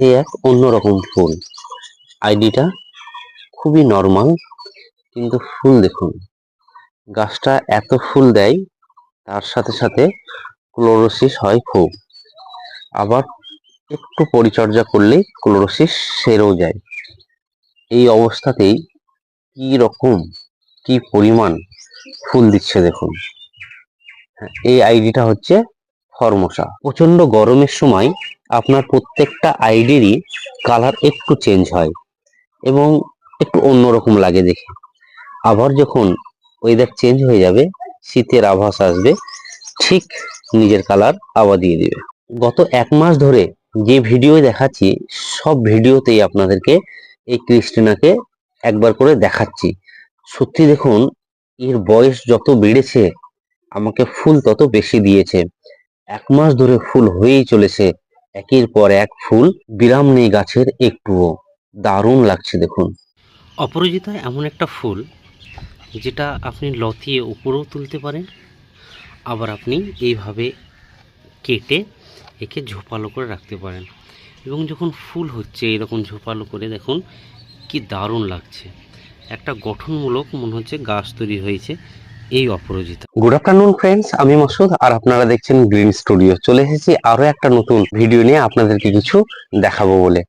এই এক অন্যরকম ফুল। আইডিটা খুবই নর্মাল কিন্তু ফুল দেখুন। গাছটা এত ফুল দেয় তার সাথে সাথে ক্লোরোসিস হয় খুব। আবার একটু পরিচর্যা করলেই ক্লোরোসিস সেরেও যায়। এই অবস্থাতেই কি রকম কি পরিমাণ ফুল দিচ্ছে দেখুন। হ্যাঁ, এই আইডিটা হচ্ছে ফরমোসা। প্রচণ্ড গরমের সময় আপনার প্রত্যেকটা আইডিরই কালার একটু চেঞ্জ হয় এবং একটু অন্যরকম লাগে দেখে। আবার যখন ওয়েদার চেঞ্জ হয়ে যাবে, শীতের আভাস আসবে, ঠিক নিজের কালার আবার দিয়ে দেবে। গত এক মাস ধরে যে ভিডিও দেখাচ্ছি, সব ভিডিওতেই আপনাদেরকে এই ক্রিস্টিনাকে একবার করে দেখাচ্ছি। সত্যি দেখুন, এর বয়স যত বেড়েছে, আমাকে ফুল তত বেশি দিয়েছে। এক মাস ধরে ফুল হয়েই চলেছে। একের পর এক ফুল বিরাম নেই গাছের একটুও। দারুণ লাগছে দেখুন। অপরাজিতা, এমন একটা ফুল যেটা আপনি লতিয়ে উপরেও তুলতে পারেন, আবার আপনি এইভাবে কেটে একে ঝোপালো করে রাখতে পারেন। এবং যখন ফুল হচ্ছে এরকম ঝোপালো করে, দেখুন কি দারুণ লাগছে। একটা গঠনমূলক মনে হচ্ছে গাছ তৈরি হয়েছে। এই অপরাজিতা। গুড আফটারনুন ফ্রেন্ডস আমি মাসুদ, আর আপনারা দেখছেন গ্রিন স্টুডিও চলে এসেছি আরও একটা নতুন ভিডিও নিয়ে আপনাদেরকে কিছু দেখাবো বলে।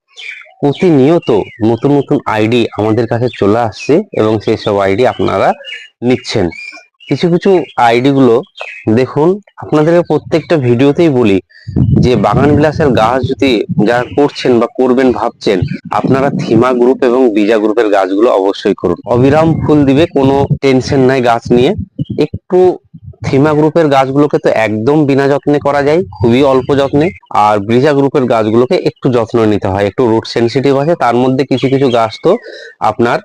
প্রতিনিয়ত নতুন নতুন আইডি আমাদের কাছে চলে আসছে এবং সেই সব আইডি আপনারা নিচ্ছেন। কিছু কিছু আইডি গুলো দেখুন আপনাদের প্রত্যেকটা ভিডিওতেই বলি যে বাগান বিলাসের গাছ যদি যারা করছেন বা করবেন ভাবছেন, আপনারা থিমা গ্রুপ এবং বিজা গ্রুপের গাছগুলো অবশ্যই করুন। অবিরাম ফুল দিবে, কোনো টেনশন নাই গাছ নিয়ে। একটু থিমা গ্রুপের গাছগুলোকে তো একদম বিনা যত্নে করা যায়, খুবই অল্প যত্নে। আর ব্রিজা গ্রুপের গাছগুলোকে একটু যত্ন নিতে হয়, একটু রুট সেনসিটিভ আছে, তার মধ্যে কিছু কিছু গাছ তো আপনার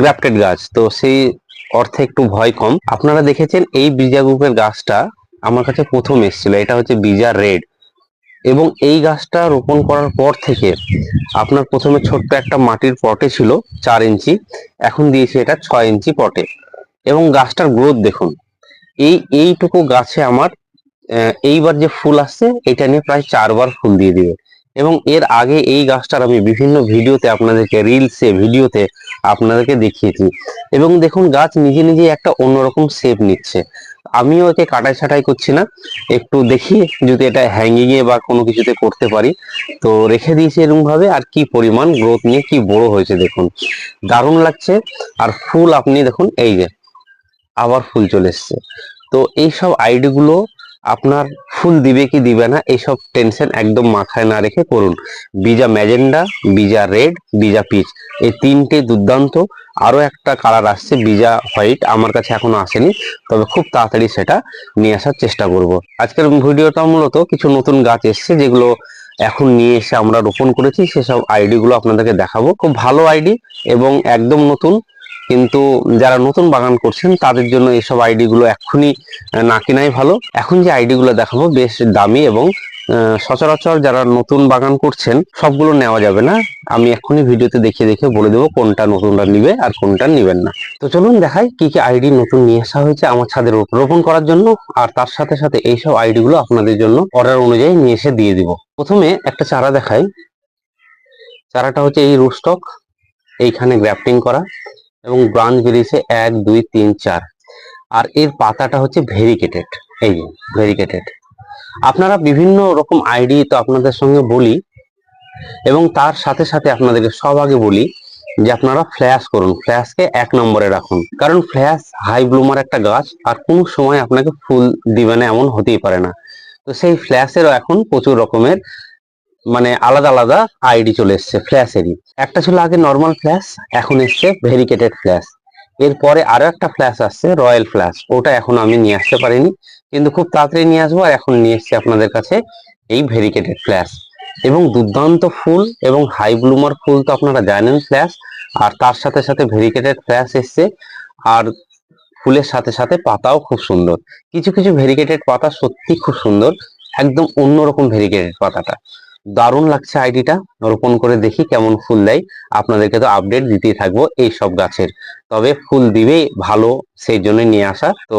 গ্রাফটেড গাছ। তো সেই অর্থে একটু ভয় কম। আপনারা দেখেছেন এই বিজা গ্রুপের গাছটা আমার কাছে প্রথম এসেছিল। এটা হচ্ছে বিজা রেড। এবং এই গাছটা রোপণ করার পর থেকে আপনার প্রথমে ছোট্ট একটা মাটির পটে ছিল, চার ইঞ্চি। এখন দিয়েছি এটা ছয় ইঞ্চি পটে। এবং গাছটার গ্রোথ দেখুন। এই, এইটুকু গাছে আমার এইবার যে ফুল আসছে, এটা নিয়ে প্রায় চারবার ফুল দিয়ে দিবে। এবং এর আগে এই গাছটার আমি বিভিন্ন ভিডিওতে আপনাদেরকে রিলসে ভিডিওতে আপনাদেরকে দেখিয়েছি। এবং দেখুন, গাছ নিজে নিজে একটা অন্যরকম শেপ নিচ্ছে। আমিও একে কাটাই ছাটাই করছি না। একটু দেখি যদি এটা হ্যাঙ্গিংয়ে বা কোনো কিছুতে করতে পারি। তো রেখে দিয়েছি এরকম ভাবে আর কি পরিমাণ গ্রোথ নিয়ে কি বড় হয়েছে দেখুন। দারুণ লাগছে। আর ফুল আপনি দেখুন, এই যে, আবার ফুল চলে এসছে। তো এইসব আইডি গুলো আপনার ফুল দিবে কি দিবে না এইসব টেনশন একদম মাথায় না রেখে করুন। বিজা ম্যাজেন্ডা, বিজা রেড, বিজা পিচ। এই তিনটে দুর্দান্ত। আরও একটা কালার আসছে, বিজা হোয়াইট। আমার কাছে এখনও আসেনি, তবে খুব তাড়াতাড়ি সেটা নিয়ে আসার চেষ্টা করব। আজকের ভিডিওটা মূলত কিছু নতুন গাছ এসছে, যেগুলো এখন নিয়ে এসে আমরা রোপণ করেছি। সেসব আইডিগুলো আপনাদেরকে দেখাবো। খুব ভালো আইডি এবং একদম নতুন কিন্তু যারা নতুন বাগান করছেন তাদের জন্য এইসব আইডি গুলো এক্ষুনি আহ, না কেনাই ভালো। এখন যে আইডি গুলো দেখাবো বেশ দামি এবং সচরাচর যারা নতুন বাগান করছেন সবগুলো নেওয়া যাবে না। আমি এখনই ভিডিওতে দেখিয়ে দেখে বলে দেবো কোনটা নতুনটা নিবে আর কোনটা নিবেন না। তো চলুন দেখাই কি কি আইডি নতুন নিয়ে আসা হয়েছে আমার ছাদের রোপণ করার জন্য আর তার সাথে সাথে এইসব আইডি গুলো আপনাদের জন্য অর্ডার অনুযায়ী নিয়ে এসে দিয়ে দিব। প্রথমে একটা চারা দেখাই। চারাটা হচ্ছে এই রুস্টক এইখানে গ্রাফটিং করা। এবং ব্রাঞ্চ বেরিয়েছে এক, দুই, তিন, চার। আর এর পাতাটা হচ্ছে ভেরিকেটেড। এই ভেরিকেটেড। আপনারা বিভিন্ন রকম আইডি তো আপনাদের সঙ্গে বলি এবং তার সাথে সাথে আপনাদেরকে সব আগে বলি যে আপনারা ফ্ল্যাশ করুন। ফ্ল্যাশকে এক নম্বরে রাখুন। কারণ ফ্ল্যাশ হাই ব্লুমার একটা গাছ, আর কোনো সময় আপনাকে ফুল দিবে না, এমন হতেই পারে না। তো সেই ফ্ল্যাশেরও এখন প্রচুর রকমের মানে আলাদা আলাদা আইডি চলে এসছে ফ্ল্যাশেরই একটা ছিল আগে নর্মাল ফ্ল্যাশ এখন এসছে ভেরিকেটেড ফ্ল্যাশ এরপরে আরও একটা ফ্ল্যাশ আসছে রয়্যাল ফ্ল্যাশ ওটা এখন আমি নিয়ে আসতে পারিনি, কিন্তু খুব তাড়াতাড়ি নিয়ে আসব আর এখন নিয়ে এসছি আপনাদের কাছে এই ভেরিকেটেড ফ্ল্যাশ এবং দুর্দান্ত ফুল এবং হাই ব্লুমার ফুল তো আপনারা জানেন ফ্ল্যাশ আর তার সাথে সাথে ভেরিকেটেড ফ্ল্যাশ এসছে, আর ফুলের সাথে সাথে পাতাও খুব সুন্দর। কিছু কিছু ভেরিকেটেড পাতা সত্যি খুব সুন্দর, একদম অন্যরকম ভেরিকেটেড পাতাটা। দারুণ লাগছে আইডিটা রোপণ করে দেখি কেমন ফুল দেয়। আপনাদেরকে তো আপডেট দিতেই থাকব এই সব গাছের। তবে ফুল দিবে ভালো, সেই জন্য নিয়ে আসা। তো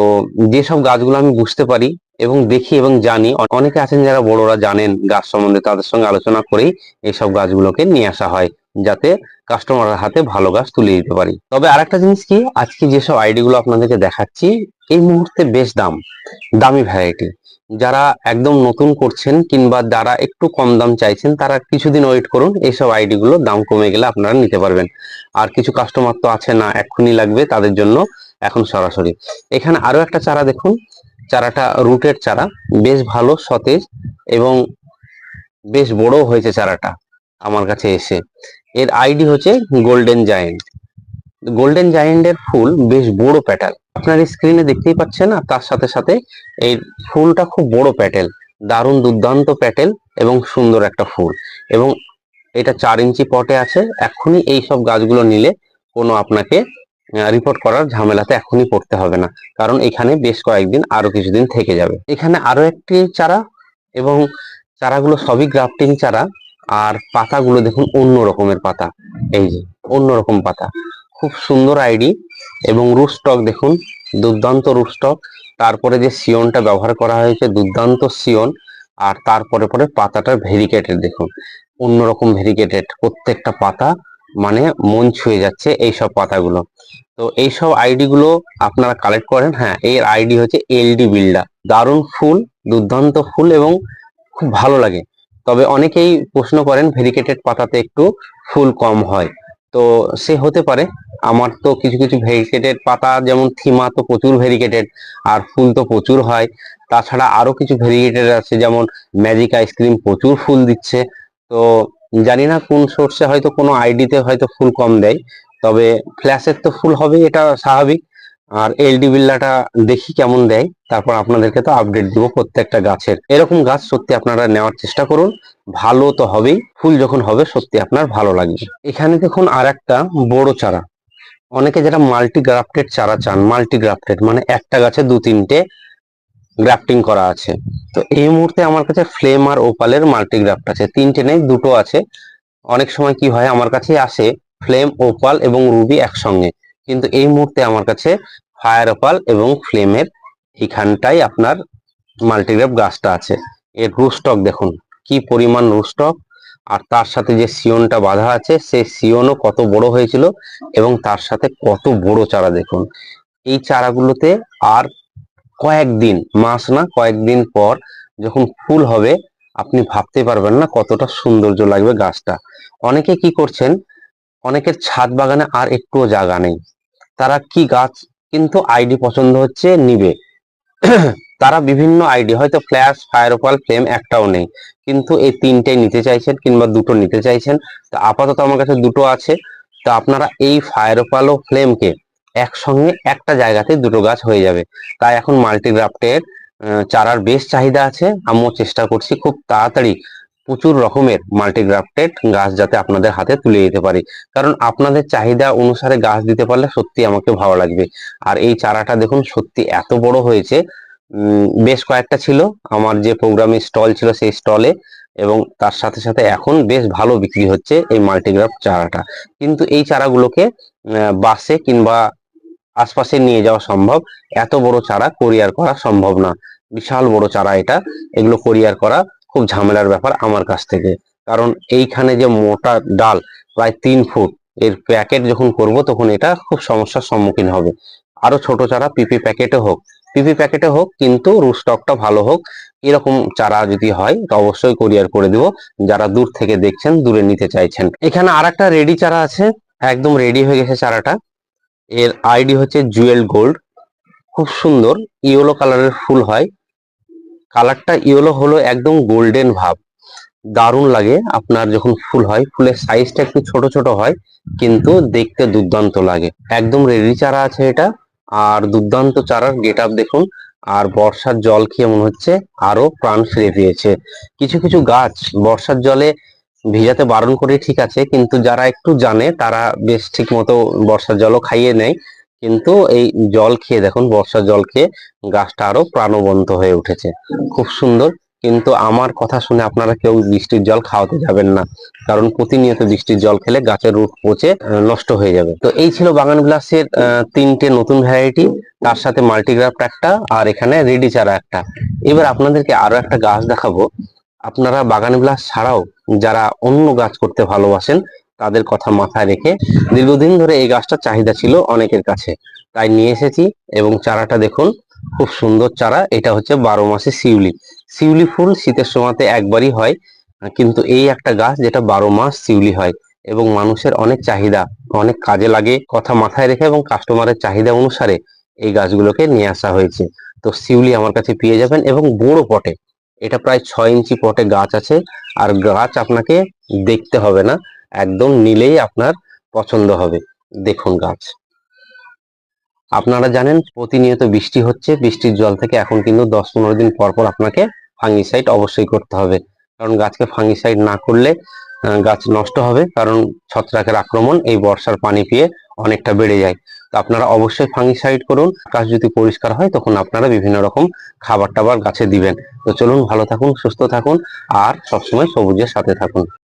যেসব গাছগুলো আমি বুঝতে পারি এবং দেখি এবং জানি অনেকে আছেন যারা বড়রা জানেন গাছ সম্বন্ধে, তাদের সঙ্গে আলোচনা করেই এইসব গাছগুলোকে নিয়ে আসা হয়। যাতে কাস্টমারের হাতে ভালো গাছ তুলে দিতে পারি। তবে আরেকটা জিনিস কি, আজকে যেসব আইডি গুলো আপনাদেরকে দেখাচ্ছি, এই মুহূর্তে বেশ দাম, দামি ভ্যারাইটি যারা একদম নতুন করছেন কিংবা যারা একটু কম দাম চাইছেন, তারা কিছুদিন ওয়েট করুন, এইসব আইডি গুলো দাম কমে গেলে আপনারা নিতে পারবেন। আর কিছু কাস্টমার তো আছে না, এক্ষুনি লাগবে তাদের জন্য এখন সরাসরি। এখানে আরও একটা চারা দেখুন, চারাটা রুটের চারা, বেশ ভালো, সতেজ এবং বেশ বড় হয়েছে চারাটা আমার কাছে এসে। এর আইডি হচ্ছে গোল্ডেন জায়েন্ট গোল্ডেন জায়েন্টের ফুল বেশ বড় প্যাটাল। আপনার স্ক্রিনে দেখতেই পাচ্ছেন, আর তার সাথে সাথে এই ফুলটা খুব বড় প্যাটেল। দারুণ দুর্দান্ত প্যাটেল এবং সুন্দর একটা ফুল। এবং এটা চার ইঞ্চি পটে আছে। এখনই এই সব গাছগুলো নিলে কোনো আপনাকে রিপোর্ট করার ঝামেলাতে এখনই পড়তে হবে না। কারণ এখানে বেশ কয়েকদিন আরও কিছুদিন থেকে যাবে। এখানে আরও একটি চারা এবং চারাগুলো সবই গ্রাফটিং চারা। আর পাতাগুলো দেখুন অন্য রকমের পাতা। এই যে, অন্য রকম পাতা। খুব সুন্দর আইডি এবং রুটস্টক দেখুন, দুর্দান্ত রুটস্টক। তারপরে যে সিয়নটা ব্যবহার করা হয়েছে, দুর্দান্ত সিয়ন। আর তারপরে পরে পাতাটা ভেরিকেটেড দেখুন। অন্যরকম ভেরিকেটেড, প্রত্যেকটা পাতা মানে মন ছুঁয়ে যাচ্ছে এইসব পাতাগুলো। তো এইসব আইডি গুলো আপনারা কালেক্ট করেন হ্যাঁ এর আইডি হচ্ছে এলডি বিল্ডা দারুণ ফুল, দুর্দান্ত ফুল এবং খুব ভালো লাগে। তবে অনেকেই প্রশ্ন করেন ভেরিকেটেড পাতাতে একটু ফুল কম হয়। তো সে হতে পারে। আমার তো কিছু কিছু ভেরিকেটেড পাতা, যেমন থিমা তো প্রচুর ভেরিকেটেড আর ফুল তো প্রচুর হয়। তাছাড়া আরও কিছু ভেরিকেটেড আছে, যেমন ম্যাজিক আইসক্রিম প্রচুর ফুল দিচ্ছে। তো জানি না কোন সোর্সে হয়তো কোনো আইডিতে হয়তো ফুল কম দেয়, তবে ফ্ল্যাশের তো ফুল হবে এটা স্বাভাবিক। আর এলডি বিল্লাটা দেখি কেমন দেয়, তারপর আপনাদেরকে তো আপডেট দিব প্রত্যেকটা গাছের। এরকম গাছ সত্যি আপনারা নেওয়ার চেষ্টা করুন, ভালো তো হবেই, ফুল যখন হবে সত্যি আপনার ভালো লাগবে। এখানে দেখুন আর একটা বড় চারা। অনেকে যারা মাল্টি গ্রাফটেড চারা চান মাল্টি গ্রাফটেড মানে একটা গাছে দু তিনটে গ্রাফটিং করা আছে। তো এই মুহূর্তে আমার কাছে ফ্লেম আর ওপালের মাল্টি গ্রাফট আছে, তিনটে নেই, দুটো আছে। অনেক সময় কি হয়, আমার কাছে আসে ফ্লেম ওপাল এবং রুবি একসঙ্গে। কিন্তু এই মুহূর্তে আমার কাছে ফায়ার ওপাল এবং ফ্লেমের এইখানটাই আপনার মাল্টিগ্রাফ গাছটা আছে। এর রুস্টক দেখুন, কি পরিমাণ রুস্টক আর তার সাথে যে সিয়নটা বাঁধা আছে, সেই সিয়নও কত বড় হয়েছিল এবং তার সাথে কত বড় চারা দেখুন। এই চারাগুলোতে আর কয়েকদিন, মাস না, কয়েকদিন পর যখন ফুল হবে, আপনি ভাবতে পারবেন না কতটা সৌন্দর্য লাগবে গাছটা। অনেকে কি করছেন, অনেকের ছাদ বাগানে আর একটুও জায়গা নেই। তারা কি গাছ কিন্তু আইডি পছন্দ হচ্ছে নিবে। তারা বিভিন্ন আইডি হয়তো ফ্ল্যাশ ফায়ারওয়াল ফ্লেম একটাও নেই। কিন্তু এই তিনটেই নিতে চাইছেন কিংবা দুটো নিতে চাইছেন। তো আপাতত আমার কাছে দুটো আছে। তো আপনারা এই ফায়ারওয়াল ও ফ্লেমকে একসঙ্গে একটা জায়গাতে দুটো গাছ হয়ে যাবে। তাই এখন মাল্টিগ্রাফটের চারার বেশ চাহিদা আছে। আমিও চেষ্টা করছি খুব তাড়াতাড়ি প্রচুর রকমের মাল্টিগ্রাফটেড গাছ যাতে আপনাদের হাতে তুলে দিতে পারি। কারণ আপনাদের চাহিদা অনুসারে গাছ দিতে পারলে সত্যি আমাকে ভালো লাগবে। আর এই চারাটা দেখুন, সত্যি এত বড় হয়েছে। বেশ কয়েকটা ছিল। আমার যে প্রোগ্রামে স্টল ছিল সেই স্টলে এবং তার সাথে সাথে এখন বেশ ভালো বিক্রি হচ্ছে এই মাল্টিগ্রাফ চারাটা। কিন্তু এই চারাগুলোকে বাসে কিংবা আশপাশে নিয়ে যাওয়া সম্ভব। এত বড় চারা কোরিয়ার করা সম্ভব না। বিশাল বড় চারা এটা। এগুলো কোরিয়ার করা খুব ঝামেলার ব্যাপার আমার কাছ থেকে। কারণ এইখানে যে মোটা ডাল, প্রায় তিন ফুট, এর প্যাকেট যখন করব তখন এটা খুব সমস্যার সম্মুখীন হবে। আরও ছোট চারা পিপি প্যাকেটে হোক। পিপি প্যাকেটে হোক, কিন্তু রুস্টকটা ভালো হোক, এরকম চারা যদি হয়, তো অবশ্যই কোরিয়ার করে দিব। যারা দূর থেকে দেখছেন, দূরে নিতে চাইছেন। এখানে আর একটা রেডি চারা আছে, একদম রেডি হয়ে গেছে চারাটা। এর আইডি হচ্ছে জুয়েল গোল্ড খুব সুন্দর ইয়েলো কালারের ফুল হয়। কালারটা ইয়েলো হলো একদম গোল্ডেন ভাব। দারুণ লাগে। আপনার যখন ফুল হয়, ফুলের সাইজটা একটু ছোট ছোট হয়, কিন্তু দেখতে দুর্দান্ত লাগে। একদম রেডি চারা আছে এটা। আর দুর্দান্ত চারার গেট দেখুন। আর বর্ষার জল খেয়ে মনে হচ্ছে আরও প্রাণ ফিরে পেয়েছে। কিছু কিছু গাছ বর্ষার জলে ভিজাতে বারণ করে ঠিক আছে, কিন্তু যারা একটু জানে তারা বেশ ঠিক মতো বর্ষার জলও খাইয়ে নেয়। কিন্তু এই জল খেয়ে দেখুন, বর্ষার জল খেয়ে গাছটা আরও প্রাণবন্ত হয়ে উঠেছে। খুব সুন্দর। কিন্তু আমার কথা শুনে আপনারা কেউ বৃষ্টির জল খাওয়াতে যাবেন না। কারণ প্রতিনিয়ত বৃষ্টির জল খেলে গাছের রুট পচে নষ্ট হয়ে যাবে। তো এই ছিল বাগান গ্লাসের তিনটে নতুন ভ্যারাইটি তার সাথে মাল্টিগ্রাফট একটা আর এখানে রেডি চারা একটা। এবার আপনাদেরকে আরও একটা গাছ দেখাবো। আপনারা বাগান গ্লাস ছাড়াও যারা অন্য গাছ করতে ভালোবাসেন তাদের কথা মাথায় রেখে দীর্ঘদিন ধরে এই গাছটার চাহিদা ছিল অনেকের কাছে। তাই নিয়ে এসেছি এবং চারাটা দেখুন, খুব সুন্দর চারা। এটা হচ্ছে বারো মাসে শিউলি। শিউলি ফুল শীতের সময়তে একবারই হয়, কিন্তু এই একটা গাছ যেটা বারো মাস শিউলি হয় এবং মানুষের অনেক চাহিদা, অনেক কাজে লাগে কথা মাথায় রেখে এবং কাস্টমারের চাহিদা অনুসারে এই গাছগুলোকে নিয়ে আসা হয়েছে। তো শিউলি আমার কাছে পেয়ে যাবেন এবং বড় পটে, এটা প্রায় ছয় ইঞ্চি পটে গাছ আছে, আর গাছ আপনাকে দেখতে হবে না। একদম নিলেই আপনার পছন্দ হবে। দেখুন গাছ। আপনারা জানেন প্রতিনিয়ত বৃষ্টি হচ্ছে, বৃষ্টির জল থেকে এখন কিন্তু দশ পনেরো দিন পর পর আপনাকে ফাঙ্গিসাইড অবশ্যই করতে হবে। কারণ গাছকে ফাঙ্গিসাইড না করলে গাছ নষ্ট হবে, কারণ ছত্রাকের আক্রমণ এই বর্ষার পানি পেয়ে অনেকটা বেড়ে যায়। তো আপনারা অবশ্যই ফাঙ্গিসাইড করুন। গাছ যদি পরিষ্কার হয়, তখন আপনারা বিভিন্ন রকম খাবার টাবার গাছে দিবেন। তো চলুন ভালো থাকুন, সুস্থ থাকুন, আর সবসময় সবুজের সাথে থাকুন।